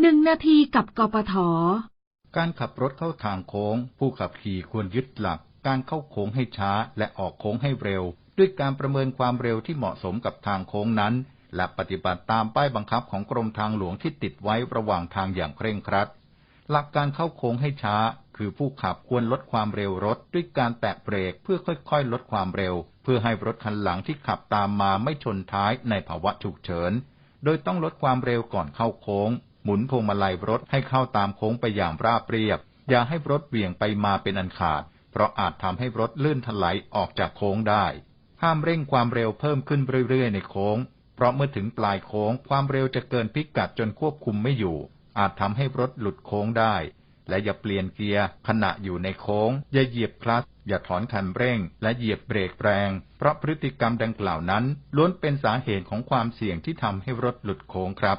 หนึ่งนาทีกับกปท การขับรถเข้าทางโค้ง ผู้ขับขี่ควรยึดหลัก การเข้าโค้งให้ช้าและออกโค้งให้เร็ว ด้วยการประเมินความเร็วที่เหมาะสมกับทางโค้งนั้น และปฏิบัติตามป้ายบังคับของกรมทางหลวงที่ติดไว้ระหว่างทางอย่างเคร่งครัด หลักการเข้าโค้งให้ช้า คือผู้ขับควรลดความเร็วรถ ด้วยการแตะเบรกเพื่อค่อยๆ ลดความเร็ว เพื่อให้รถคันหลังที่ขับตามมาไม่ชนท้ายในภาวะฉุกเฉิน โดยต้องลดความเร็วก่อนเข้าโค้ง หมุนพวงมาลัยรถให้เข้าตามโค้งไปอย่างราบเรียบ อย่าให้รถเหวี่ยงไปมาเป็นอันขาด เพราะอาจทำให้รถลื่นถลายออกจากโค้งได้ ห้ามเร่งความเร็วเพิ่มขึ้นเรื่อยๆในโค้ง เพราะเมื่อถึงปลายโค้งความเร็วจะเกินพิกัดจนควบคุมไม่อยู่ อาจทำให้รถหลุดโค้งได้ และอย่าเปลี่ยนเกียร์ขณะอยู่ในโค้ง อย่าเหยียบคลัตช์อย่าถอนคันเร่ง และเหยียบเบรกแรง เพราะพฤติกรรมดังกล่าวนั้น ล้วนเป็นสาเหตุของความเสี่ยงที่ทำให้รถหลุดโค้งครับ